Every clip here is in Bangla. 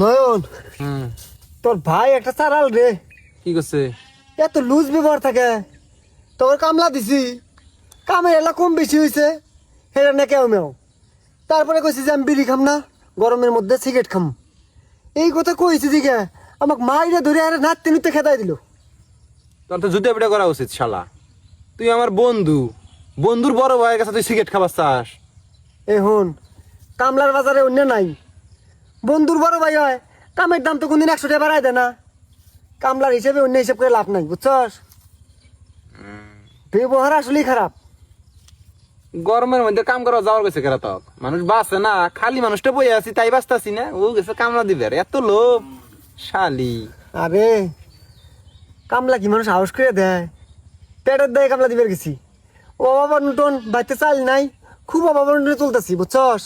নয়ন তোর ভাই একটা চারাল রে। কি করছে? এত লুজ ব্যবহার থাকে। তোর কামলা দিছি। কামের এলা কম বেশি হয়েছে হেরা না কেউ মেও। তারপরে কইছি যে আমি বিড়ি খাম না গরমের মধ্যে সিগারেট খাম। এই কথা কইছি দিকে আমাকে মাইরে ধরে আরে নাচতে নিতে খেদাই দিল। তোর তো জুতে পিটা করা উচিত শালা। তুই আমার বন্ধু। বন্ধুর বড় ভাইয়ের কাছে তুই সিগারেট খাবার চাস। এ হন কামলার বাজারে অন্য নাই। বন্ধুর বড় ভাই হয়। কামের দাম তো কোনদিন একশো টাকা বাড়াই দেয় না। কামলার হিসেবে অন্য হিসেব করে লাভ নাই বুঝছস? ব্যবহার আসলেই খারাপ। গরমের মধ্যে কাম করা যাওয়ার গেছে কেরা তক? মানুষ বাঁচে না খালি মানুষটা বই আছি তাই বাঁচতাছি না। ও গেছে কামলা দিবে আর এত লোভ। শালি। আরে কামলা কি মানুষ হাউস করে দেয়? পেটের দেয় কামলা দিবে গেছি। ও বাবা নতুন বাড়িতে চাল নাই খুব অভাব চলতেছি বুঝছস?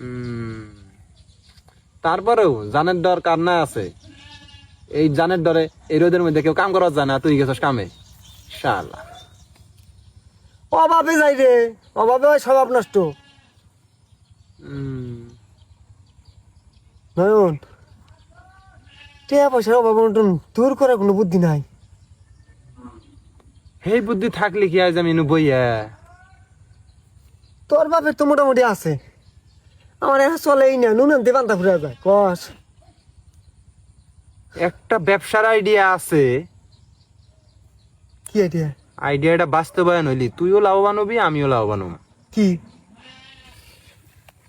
উম, তারপরেও জানের ডর কার না আছে? এই জানের ডরে এই রোদের মধ্যে কেউ কাম করা যায় না তুই গেছস কামে। শালা। অভাবে যাই রে অভাবে হয় স্বভাব নষ্ট। নয়ন টিয়া পয়সার অভাব নতুন দূর করার কোনো বুদ্ধি নাই। সেই বুদ্ধি থাকলে কি আজ আমি বইয়া তোর বাপের তো মোটামুটি আছে। আমার এখন চলেই না নুন আনতে বান্ধা ফুরা যায় কস। একটা ব্যবসার আইডিয়া আছে। কি আইডিয়া আইডিয়াটা বাস্তবায়ন হইলি তুইও লাভবান হবি আমিও লাভবান হব। কি?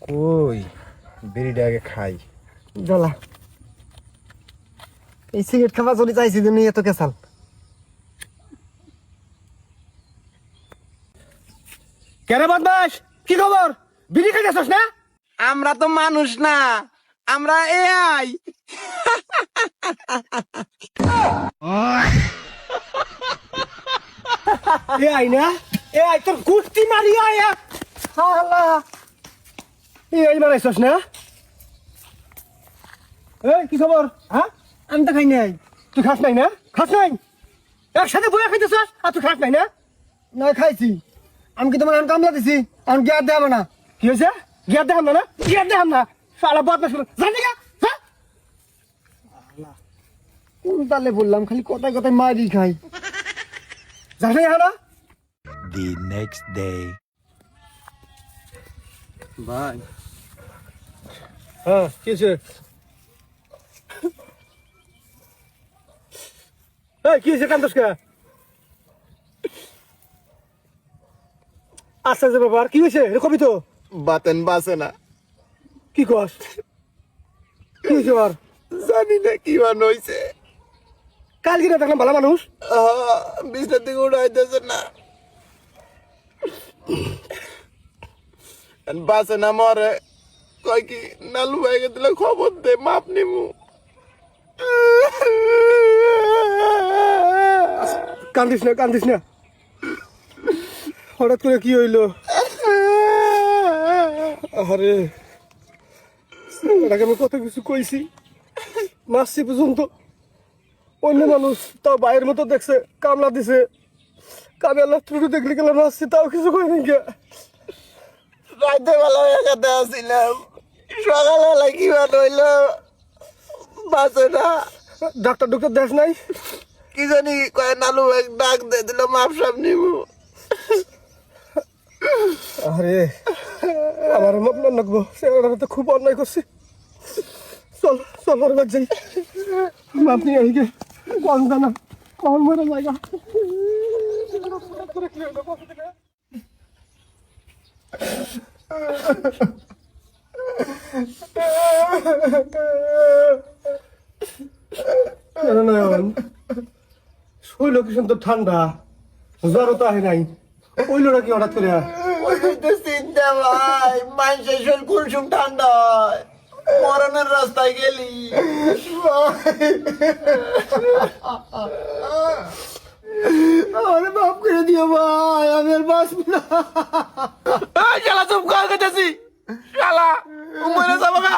কই? বিড়িটা আগে খাই। জ্বালা। এই সিগারেট খাবার চলে চাইছি জন্য এত কেসাল কেন বদমাস কি খবর? বিড়ি খাইতেছস না? আমরা তো মানুষ না, আমরা এআই এ আই না? এ আই তোর কুস্তি মারি আয় হালা। এ আই বানাইছস না? এই, কি খবর? হ্যাঁ? আমি তো খাই নাই। তুই খাস নাই না? খাস নাই? একসাথে বইয়া খাইতেছস? আর তুই খাস নাই না? না খাইছি। আমি কি তোমার এখন কামলা দিছি? আমি গিয়ে দেবো না? কি হয়েছে? গিয়ার দেখাম না না? গিয়ার দেখাম না। শালা বদমাস জানি না হ্যাঁ কোন তালে বললাম খালি কথায় কথায় মারি খাই। the next day. ভাই। হ্যাঁ কি হয়েছে? এই কি হয়েছে কান্দস কে? আচ্ছা যে ব্যাপার কি হয়েছে? কবি তো? বাতেন বাসে না। কি কস? কি হয়েছে জানি না কি মান হয়েছে কাল কিনা দেখলাম ভালো মানুষ? বিছনার দিকে উঠাইতেছে না। বাসে না মরে। কয় কি নালু ভাইকে দিলে খবর দে মাপ নিমু। কান্দিস না কান্দিস না। হঠাৎ করে কি হইল? আরে আমি কত কিছু কইছি। মাসছি পর্যন্ত অন্য মানুষ তাও বাইরের মতো দেখছে কামলা দিছে। কামে আল্লাহ ত্রুটি দেখলে গেলাম মাসছি তাও কিছু করিনি কে রাইতে বেলা আসছিলাম সকালবেলা কি মান হইল বাসে না ডাক্তার ডক্টর দেখ নাই? কি জানি কয় নালু ভাই ডাক দে দিল মাপ সাপ নিমু আরে, আমার মাপ না লাগবো। সেটা তো খুব অন্যায় করছি। চল চল যাই। নিয়ে আইগে কম জানা কম মরে জায়গা শৈল কি ঠান্ডা, জ্বরও তো আহে নাই। ওইলোটা কি হঠাৎ করে তো চিন্তা ভাই মানুষের শরীর কুলসুম ঠান্ডা হয়। মরণের রাস্তায় গেলি। আমার মাফ করে দিও ভাই আমি আর বাঁচবো না। শালা চুপ কর গেছি শালা মরে যাব গা।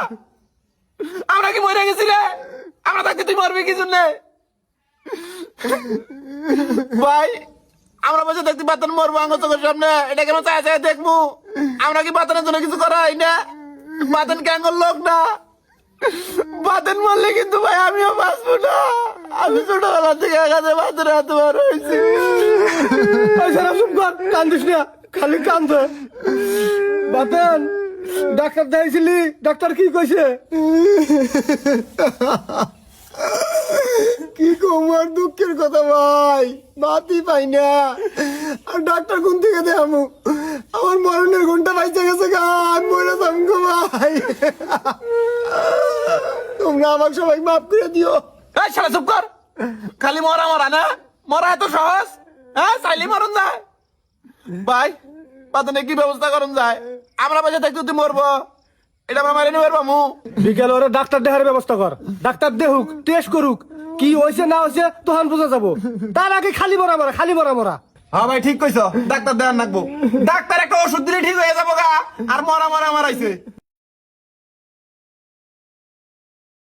আমরা কি মরে গেছি রে আমরা থাকতে তুই মরবি কি জন্যে? ভাই আমরা বসে দেখতে বাতন মরবো আঙ্গ চোখের সামনে। এটা কেন চায় চায় দেখব? আমরা কি বাতনের জন্য কিছু করা হয় না? বাতন কি আঙ্গর লোক না? বাতেন মরলে কিন্তু ভাই আমিও বাঁচবো না। আমি ছোটবেলা থেকে একাতে বাতের হাত বার হয়েছি। কান্দিস না, খালি কান্দ। বাতেন ডাক্তার দেখাইছিলি, ডাক্তার কি কইছে? কি কমার দুঃখের কথা ভাই? বাতি পাই না। আর ডাক্তার কোন থেকে দেখামু আমার মরণের ঘণ্টা বাইচে গেছে গা আমি মরে গো ভাই। তোমরা আমাকে সবাই মাফ করে দিও। এই শালা চুপ কর। খালি মরা মরা না? মরা এত সহজ? হ্যাঁ চাইলে মরণ যায়। ভাই বাতনে কি ব্যবস্থা করুন যায়? আমরা বাজে থাকতে তুই মরবো। এটা আমরা মারি নিবার পামু বিকেল ওরা ডাক্তার দেখার ব্যবস্থা কর। ডাক্তার দেহুক টেস্ট করুক। কি হয়েছে না হয়েছে তখন বোঝা যাব। তার আগে খালি মরা মরা, খালি মরা মরা। হ্যাঁ ভাই, ঠিক কইছো। ডাক্তার দেওয়ার নাকবো। ডাক্তার একটা ওষুধ দিলে ঠিক হয়ে যাব গা। আর মরা মরা মারাইছে।